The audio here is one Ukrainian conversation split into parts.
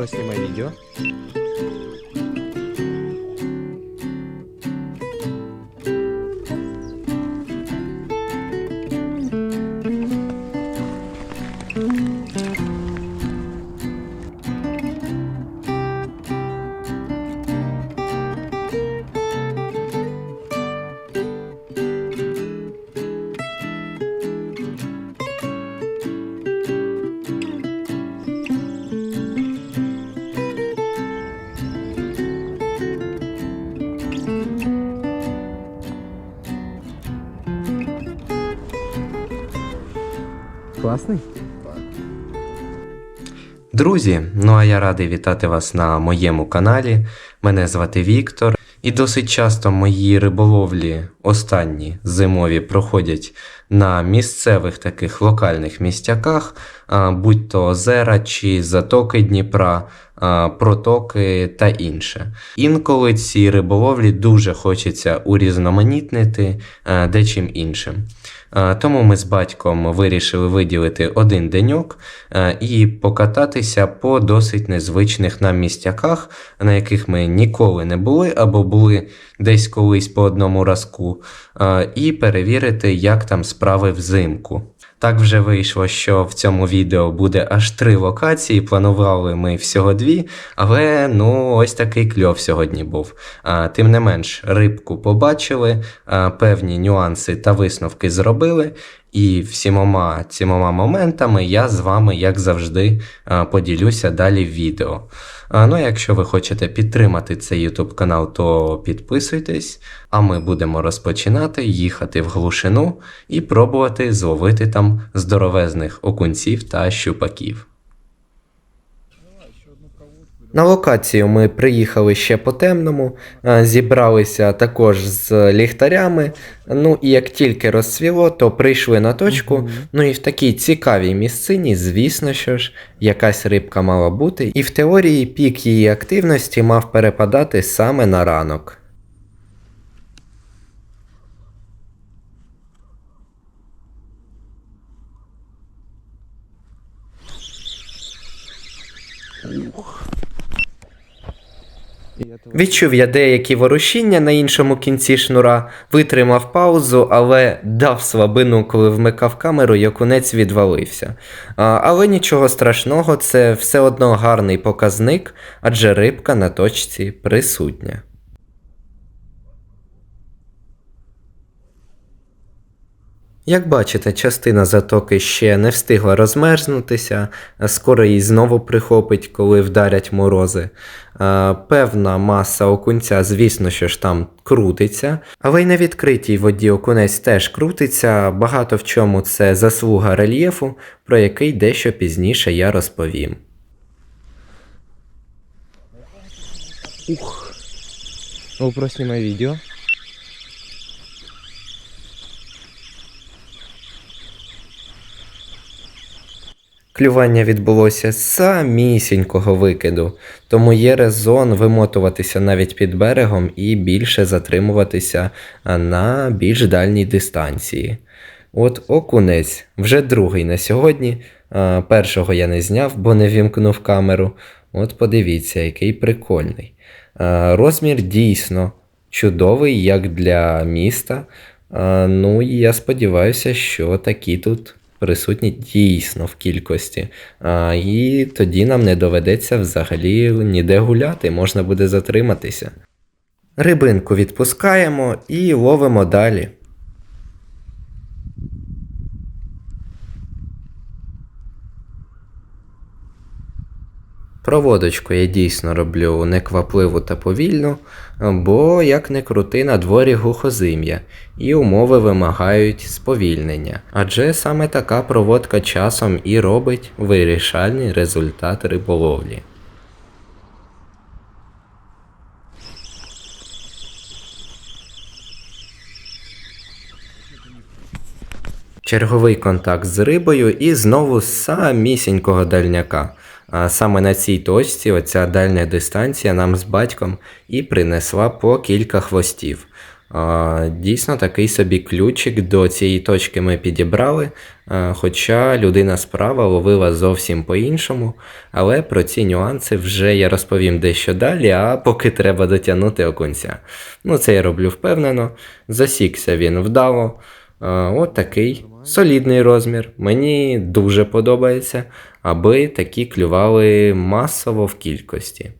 GoPro снимай видео. Классный? Друзі, ну а я радий вітати вас на моєму каналі. Мене звати Віктор. І досить часто мої риболовлі останні зимові проходять на місцевих таких локальних містяках, будь то озера чи затоки Дніпра, протоки та інше. Інколи ці риболовлі дуже хочеться урізноманітнити дечим іншим. Е, Тому ми з батьком вирішили виділити один деньок е, і покататися по досить незвичних нам містяках, на яких ми ніколи не були або були десь колись по одному разку, е, і перевірити, як там справи взимку. Так вже вийшло, що в цьому відео буде аж три локації. Планували ми всього дві, але ну ось такий кльов сьогодні був. А, тим не менш, рибку побачили, а, певні нюанси та висновки зробили. І всіма цими моментами я з вами, як завжди, поділюся далі в відео. А, ну, якщо ви хочете підтримати цей YouTube канал, то підписуйтесь, а ми будемо розпочинати їхати в глушину і пробувати зловити там здоровезних окунців та щупаків. На локацію ми приїхали ще по темному, е, зібралися також з ліхтарями. Ну і як тільки розцвіло, то прийшли на точку. Ну і в такій цікавій місцині, звісно що ж, якась рибка мала бути, і в теорії пік її активності мав перепадати саме на ранок. Відчув я деякі ворушіння на іншому кінці шнура, витримав паузу, але дав слабину, коли вмикав камеру, і окунець відвалився. А, але нічого страшного, це все одно гарний показник, адже рибка на точці присутня. Як бачите, частина затоки ще не встигла розмерзнутися, скоро її знову прихопить, коли вдарять морози. Певна маса окунця, звісно, що ж там крутиться, але й на відкритій воді окунець теж крутиться. Багато в чому це заслуга рельєфу, про який дещо пізніше я розповім. Ух. GoPro снимай Клювання відбулося самісінького викиду, тому є резон вимотуватися навіть під берегом і більше затримуватися на більш дальній дистанції. От окунець, вже другий на сьогодні. Першого я не зняв, бо не вімкнув камеру. От подивіться, який прикольний. Розмір дійсно чудовий, як для міста. Ну і я сподіваюся, що такі тут присутні дійсно в кількості. А, і тоді нам не доведеться взагалі ніде гуляти, можна буде затриматися. Рибинку відпускаємо і ловимо далі. Проводочку я дійсно роблю неквапливо та повільно, бо як не крути на дворі глухозим'я, і умови вимагають сповільнення. Адже саме така проводка часом і робить вирішальний результат риболовлі. Черговий контакт з рибою і знову самісінького дальняка. А саме на цій точці оця дальня дистанція нам з батьком і принесла по кілька хвостів. Дійсно, такий собі ключик до цієї точки ми підібрали, хоча людина справа ловила зовсім по-іншому, але про ці нюанси вже я розповім дещо далі, а поки треба дотягнути окунця. Ну, це я роблю впевнено. Засікся він вдало. А, От такий солідний розмір. Мені дуже подобається, аби такі клювали масово в кількості.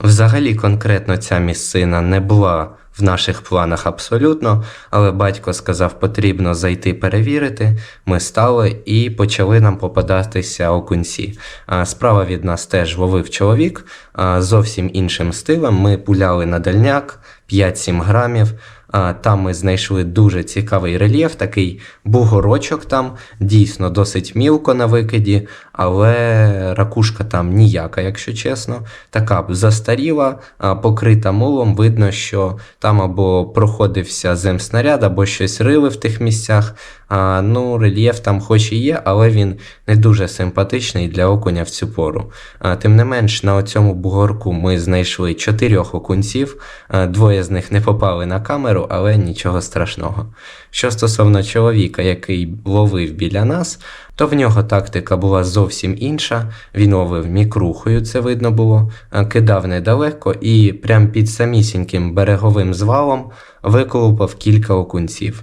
Взагалі, конкретно ця місцина не була в наших планах абсолютно, але батько сказав, потрібно зайти перевірити. Ми стали і почали нам попадатися окунці. Справа від нас теж ловив чоловік зовсім іншим стилем. Ми пуляли на дальняк 5-7 грамів. Там ми знайшли дуже цікавий рельєф, такий бугорочок там, дійсно досить мілко на викиді, але ракушка там ніяка, якщо чесно. Така застаріла, покрита мулом. Видно, що там або проходився земснаряд, або щось рили в тих місцях. А, ну, рельєф там хоч і є, але він не дуже симпатичний для окуня в цю пору. А, тим не менш, на цьому бугорку ми знайшли чотирьох окунців, двоє з них не попали на камеру, але нічого страшного. Що стосовно чоловіка, який ловив біля нас, то в нього тактика була зовсім інша. Він ловив мікрухою, це видно було, кидав недалеко і прям під самісіньким береговим звалом виколупав кілька окунців.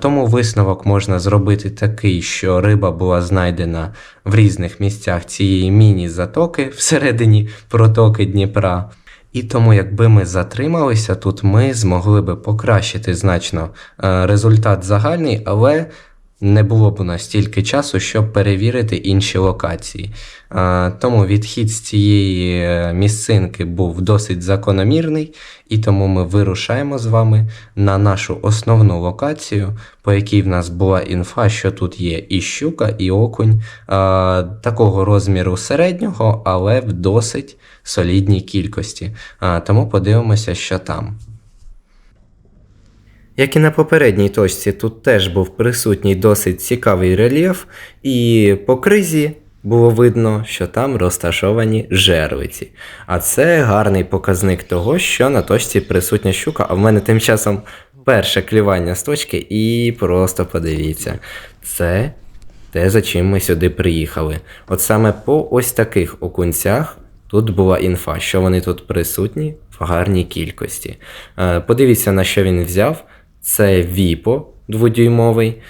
Тому висновок можна зробити такий, що риба була знайдена в різних місцях цієї міні-затоки всередині протоки Дніпра. І тому, якби ми затрималися тут, ми змогли би покращити значно е, результат загальний, але не було б у нас стільки часу, щоб перевірити інші локації. Тому відхід з цієї е, місцинки був досить закономірний, і тому ми вирушаємо з вами на нашу основну локацію, по якій в нас була інфа, що тут є і щука, і окунь такого розміру середнього, але в досить солідній кількості. Тому подивимося, що там. Як і на попередній точці, тут теж був присутній досить цікавий рельєф, і по кризі було видно, що там розташовані жервиці. А це гарний показник того, що на точці присутня щука, а в мене тим часом перше клювання з точки, і просто подивіться, це те, за чим ми сюди приїхали. От саме по ось таких окунцях тут була інфа, що вони тут присутні в гарній кількості. Е, Подивіться, на що він взяв. Це Віпо дводюймовий,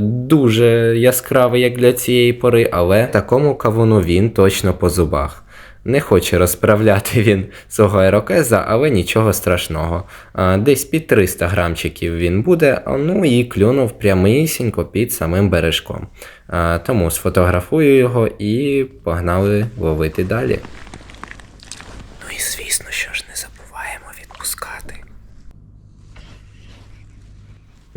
дуже яскравий, як для цієї пори, але такому кавуну він точно по зубах. Не хоче розправляти він свого аерокеза, але нічого страшного. Десь під 300 грамчиків він буде, ну і клюнув прямісінько під самим бережком. Тому сфотографую його і погнали ловити далі. Ну і звісно, що ж не забуваємо відпускати.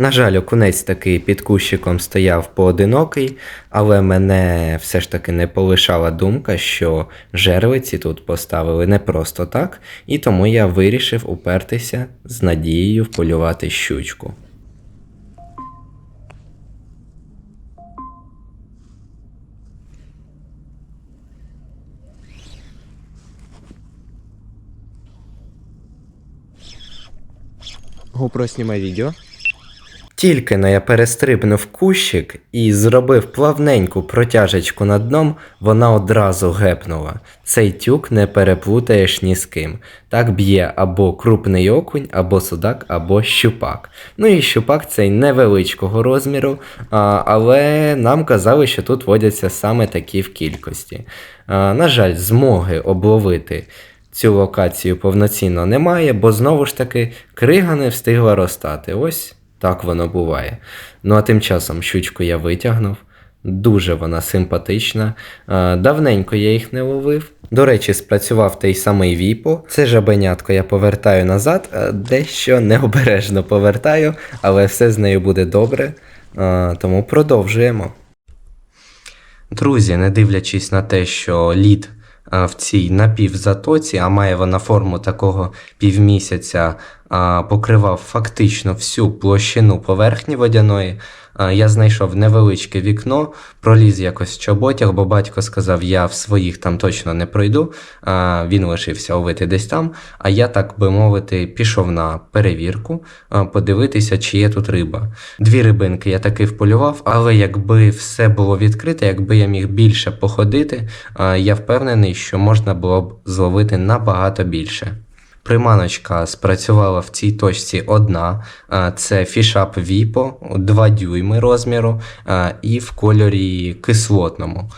На жаль, окунець таки під кущиком стояв поодинокий, але мене все ж таки не полишала думка, що жервиці тут поставили не просто так, і тому я вирішив упертися з надією вполювати щучку. GoPro снимай видео. Тільки но я перестрибнув кущик і зробив плавненьку протяжечку над дном, вона одразу гепнула. Цей тюк не переплутаєш ні з ким. Так б'є або крупний окунь, або судак, або щупак. Ну і щупак цей невеличкого розміру, а, але нам казали, що тут водяться саме такі в кількості. А, на жаль, змоги обловити цю локацію повноцінно немає, бо знову ж таки крига не встигла розтати. Ось так воно буває. Ну а тим часом щучку я витягнув. Дуже вона симпатична. Е, Давненько я їх не ловив. До речі, спрацював той самий Віпо. Це жабенятко я повертаю назад, е, дещо необережно повертаю, але все з нею буде добре. Е, Тому продовжуємо. Друзі, не дивлячись на те, що лід в цій напівзатоці, а має вона форму такого півмісяця покривав фактично всю площину поверхні водяної. А, Я знайшов невеличке вікно, проліз якось в чоботях, бо батько сказав, я в своїх там точно не пройду. А, Він лишився ловити десь там. А я, так би мовити, пішов на перевірку, подивитися, чи є тут риба. Дві рибинки я таки вполював, але якби все було відкрите, якби я міг більше походити, я впевнений, що можна було б зловити набагато більше. Приманочка спрацювала в цій точці одна. Це фішап Віпо 2 дюйми розміру і в кольорі кислотному.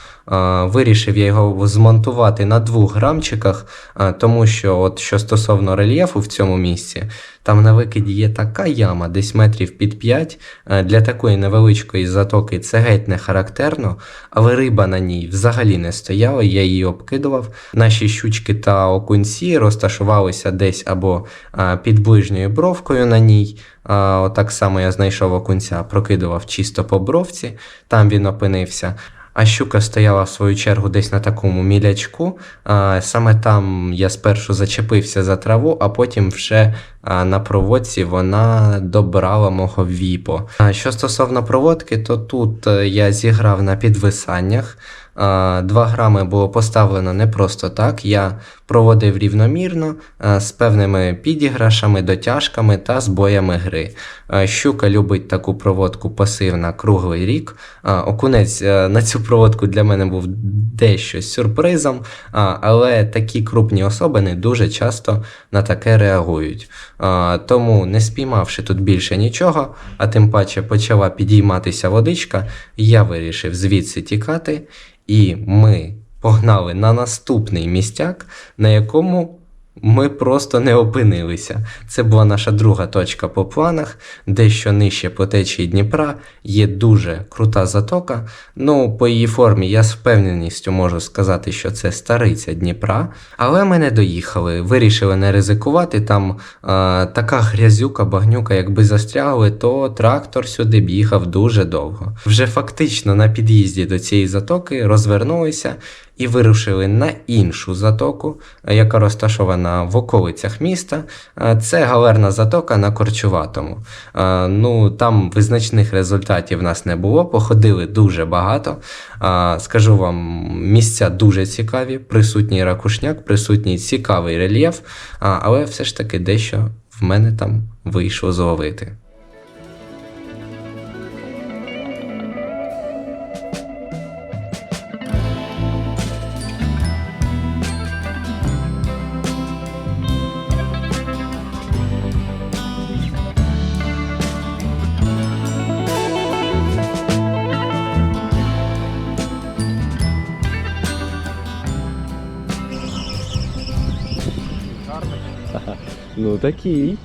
Вирішив я його змонтувати на двох грамчиках, тому що, от що стосовно рельєфу в цьому місці, там на викиді є така яма, десь метрів під 5. Для такої невеличкої затоки це геть не характерно, але риба на ній взагалі не стояла, я її обкидував. Наші щучки та окунці розташувалися десь або під ближньою бровкою на ній. Отак само я знайшов окунця, прокидував чисто по бровці, там він опинився. А щука стояла в свою чергу десь на такому мілячку. Саме там я спершу зачепився за траву, а потім вже на проводці вона добрала мого віпо. Що стосовно проводки, то тут е, я зіграв на підвисаннях. Два 2 грами було поставлено не просто так. Я проводив рівномірно з певними підіграшами, дотяжками та збоями гри. Щука любить таку проводку пасив на круглий рік. Окунець е, на цю проводку для мене був дещо сюрпризом, але такі крупні особини дуже часто на таке реагують. Тому, не спіймавши тут більше нічого, а тим паче почала підійматися водичка, я вирішив звідси тікати, і ми погнали на наступний містяк, на якому ми просто не опинилися. Це була наша друга точка по планах, дещо нижче по течії Дніпра, є дуже крута затока. Ну, по її формі я з впевненістю можу сказати, що це стариця Дніпра. Але ми не доїхали, вирішили не ризикувати. Там е, така грязюка, багнюка, якби застрягли, то трактор сюди б їхав дуже довго. Вже фактично на під'їзді до цієї затоки розвернулися і вирушили на іншу затоку, е, яка розташована в околицях міста. Е, Це галерна затока на Корчуватому. Е, Ну, там визначних результатів в нас не було, походили дуже багато. Скажу вам, місця дуже цікаві, присутній ракушняк, присутній цікавий рельєф, але все ж таки дещо в мене там вийшло зловити. Ну такий.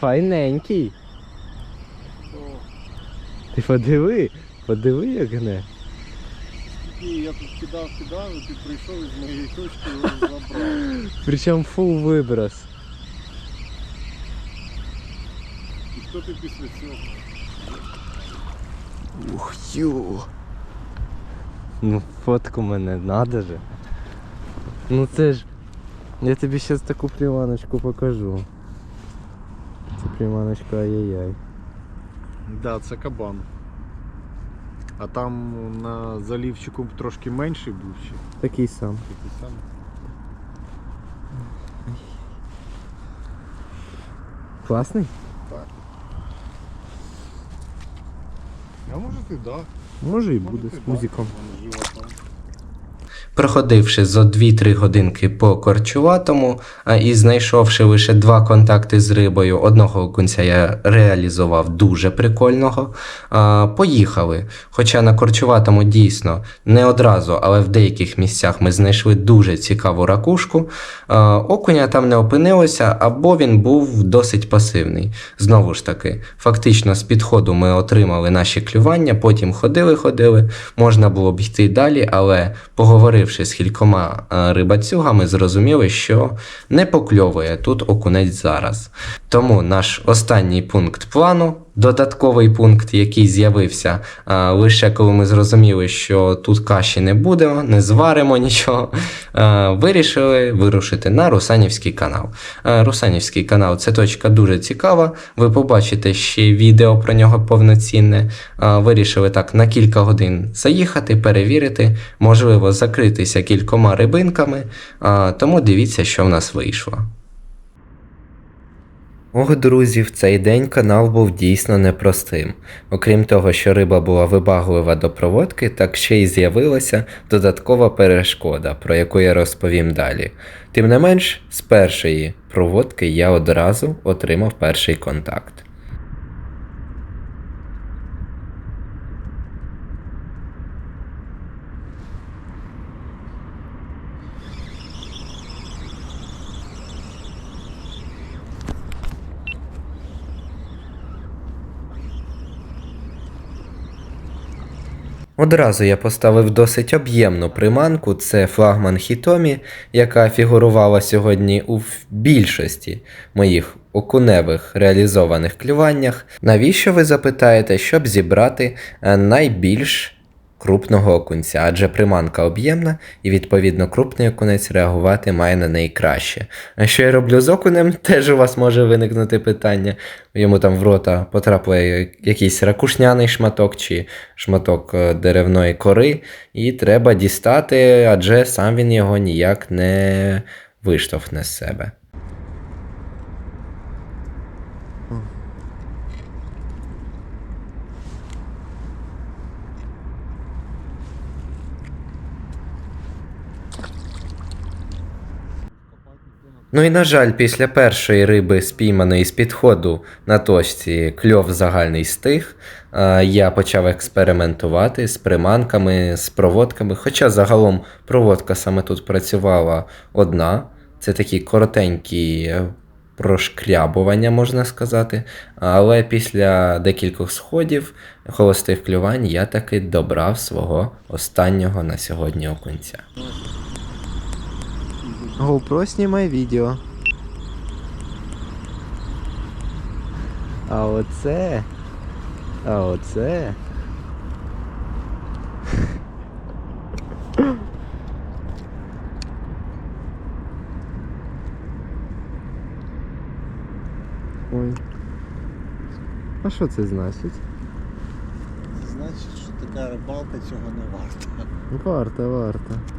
Файненький. Ти подиви, подиви, як гне. Я тут кидав, кидав, і ти прийшов із моєї точки його забрав. Причому фул виброс. І хто ти після цього? Ух ю. Ну фотку мене, надо же. Ну це ж. Я тобі зараз таку приманочку покажу. Це приманочка ай-яй-яй. Да, це кабан. А там на залівчику трошки менший був ще. Такий сам. Такий самий. Класний? А може ти да. Може і буде з пузиком. Проходивши зо 2-3 годинки по корчуватому і знайшовши лише два контакти з рибою, одного окунця я реалізував дуже прикольного. Поїхали. Хоча на корчуватому дійсно не одразу, але в деяких місцях ми знайшли дуже цікаву ракушку. Окуня там не опинилося, або він був досить пасивний. Знову ж таки, фактично з підходу ми отримали наші клювання, потім ходили-ходили, можна було б йти далі, але поговоривши з кількома е, рибацюгами, зрозуміли, що не покльовує тут окунець зараз. Тому наш останній пункт плану Додатковий пункт, який з'явився лише коли ми зрозуміли, що тут каші не буде, не зваримо нічого. Вирішили вирушити на Русанівський канал. Русанівський канал це точка дуже цікава. Ви побачите ще відео про нього повноцінне. Вирішили так на кілька годин заїхати, перевірити, можливо, закритися кількома рибинками. Тому дивіться, що в нас вийшло. Ох, друзі, в цей день канал був дійсно непростим. Окрім того, що риба була вибаглива до проводки, так ще й з'явилася додаткова перешкода, про яку я розповім далі. Тим не менш, з першої проводки я одразу отримав перший контакт. Одразу я поставив досить об'ємну приманку, це флагман Хітомі, яка фігурувала сьогодні у більшості моїх окуневих реалізованих клюваннях. Навіщо ви запитаєте, щоб зібрати е, найбільш крупного окунця? Адже приманка об'ємна і відповідно крупний окунець реагувати має на неї краще. А що я роблю з окунем, теж у вас може виникнути питання. Йому там в рота потрапив якийсь ракушняний шматок чи шматок е, деревної кори, і треба дістати, адже сам він його ніяк не виштовхне з себе. Ну і на жаль, після першої риби, спійманої з підходу на точці кльов загальний стих, е, я почав експериментувати з приманками, з проводками. Хоча загалом проводка саме тут працювала одна. Це такі коротенькі прошкрябування, можна сказати. Але після декількох сходів холостих клювань я таки добрав свого останнього на сьогодні окунця. GoPro знімай відео. А оце. А оце. Ой. А що це значить? Це Значить, що така рибалка цього не варта. Варта, варта.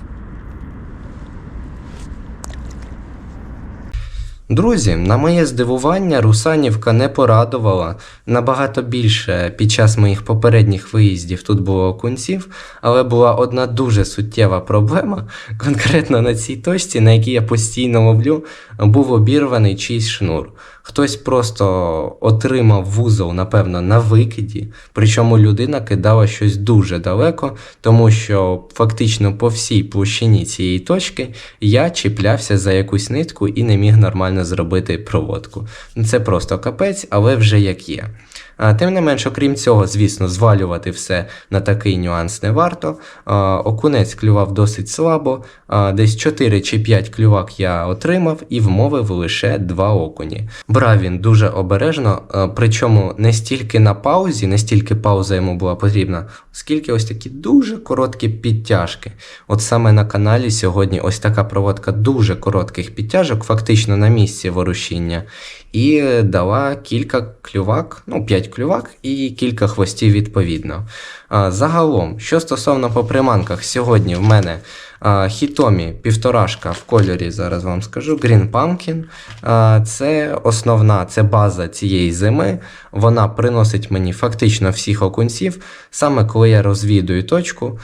Друзі, на моє здивування, Русанівка не порадувала набагато більше під час моїх попередніх виїздів тут було окунців, але була одна дуже суттєва проблема. Конкретно на цій точці, на якій я постійно ловлю, був обірваний чийсь шнур. Хтось просто отримав вузол, напевно, на викиді, причому людина кидала щось дуже далеко, тому що фактично по всій площині цієї точки я чіплявся за якусь нитку і не міг нормально зробити проводку. Це просто капець, але вже як є. Тим не менш, окрім цього, звісно, звалювати все на такий нюанс не варто. Окунець клював досить слабо, десь 4 чи 5 клювак я отримав і вмовив лише 2 окуні. Брав він дуже обережно, причому не стільки на паузі, не стільки пауза йому була потрібна, скільки ось такі дуже короткі підтяжки. От саме на каналі сьогодні ось така проводка дуже коротких підтяжок, фактично на місці ворушіння, і дала кілька клювак, ну 5 клювак і кілька хвостів відповідно. Загалом, що стосовно по приманках, сьогодні в мене Хітомі півторашка в кольорі, зараз вам скажу, Green Pumpkin. Це основна, це база цієї зими. Вона приносить мені фактично всіх окунців, саме коли я розвідую точку,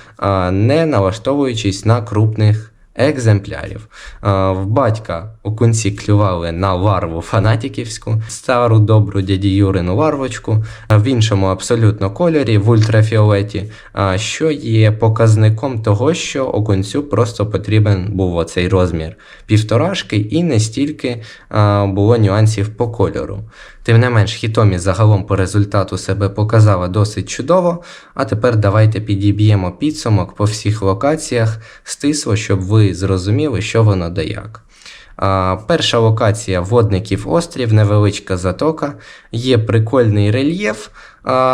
не налаштовуючись на крупних екземплярів. В батька окунці клювали на ларву фанатіківську, стару добру дяді Юрину ларвочку, а в іншому абсолютно кольорі в ультрафіолеті, що є показником того, що окунцю просто потрібен був оцей розмір півторашки, і не стільки було нюансів по кольору. Тим не менш, Хітомі загалом по результату себе показала досить чудово. А тепер давайте підіб'ємо підсумок по всіх локаціях стисло, щоб ви зрозуміли, що воно да як. А, перша локація водників острів, невеличка затока. Є прикольний рельєф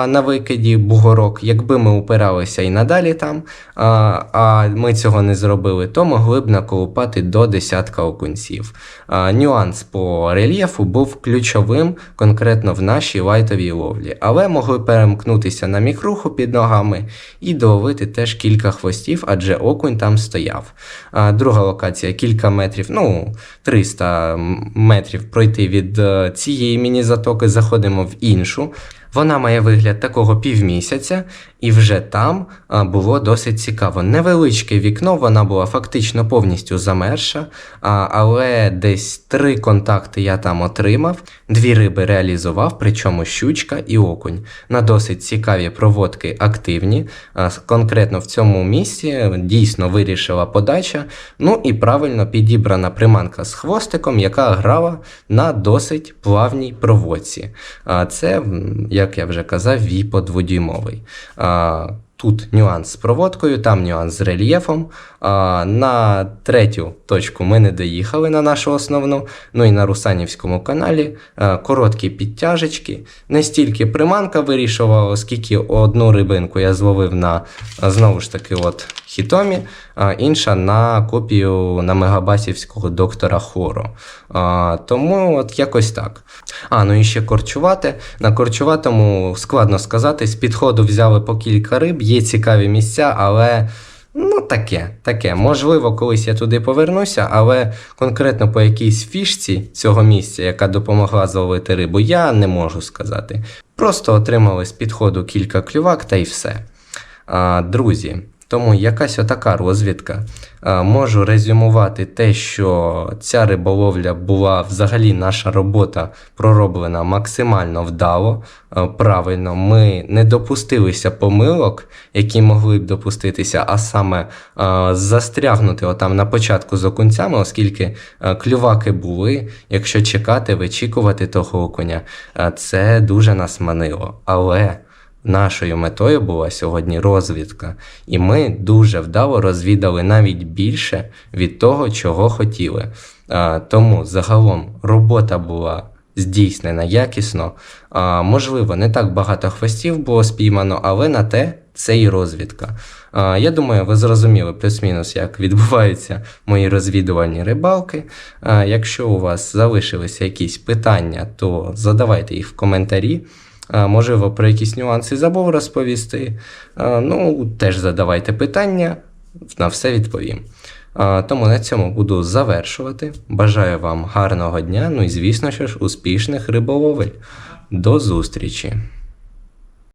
на викиді бугорок. Якби ми упиралися і надалі там, а, ми цього не зробили, то могли б наколупати до десятка окунців. Нюанс по рельєфу був ключовим конкретно в нашій лайтовій ловлі, але могли перемкнутися на мікруху під ногами і доловити теж кілька хвостів, адже окунь там стояв. Друга локація кілька метрів, ну 300 метрів пройти від е, цієї міні-затоки, заходимо в іншу. Вона має вигляд такого півмісяця, і вже там було досить цікаво. Невеличке вікно, вона була фактично повністю замерша, але десь три контакти я там отримав, дві риби реалізував, причому щучка і окунь. На досить цікаві проводки активні. Конкретно в цьому місці дійсно вирішила подача. Ну і правильно підібрана приманка з хвостиком, яка грала на досить плавній проводці. А, Це, як я вже казав, віпод дводюймовий. Тут нюанс з проводкою, там нюанс з рельєфом. А, на третю точку ми не доїхали на нашу основну. Ну і на Русанівському каналі а, короткі підтяжечки. Не стільки приманка вирішувала, оскільки одну рибинку я зловив на знову ж таки от хітомі, а інша на копію на мегабасівського доктора Хору. Тому от якось так. А, ну і ще корчувати. На корчуватому складно сказати, з підходу взяли по кілька риб, є цікаві місця, але. Ну, таке, таке. Можливо, колись я туди повернуся, але конкретно по якійсь фішці цього місця, яка допомогла зловити рибу, я не можу сказати. Просто отримали з підходу кілька клювак та й все. А, друзі, тому якась отака розвідка. Можу резюмувати те, що ця риболовля була взагалі наша робота пророблена максимально вдало, правильно. Ми не допустилися помилок, які могли б допуститися, а саме застрягнути отам на початку з окунцями, оскільки клюваки були. Якщо чекати, вичікувати того окуня, це дуже нас манило. Але. Нашою метою була сьогодні розвідка, і ми дуже вдало розвідали навіть більше від того, чого хотіли. Тому загалом робота була здійснена якісно. Можливо, не так багато хвостів було спіймано, але на те це і розвідка. Я думаю, ви зрозуміли плюс-мінус, як відбуваються мої розвідувальні рибалки. Якщо у вас залишилися якісь питання, то задавайте їх в коментарі. Можливо, про якісь нюанси забув розповісти. Ну, теж задавайте питання, на все відповім. Тому на цьому буду завершувати. Бажаю вам гарного дня, ну і звісно що ж, успішних риболовель. До зустрічі!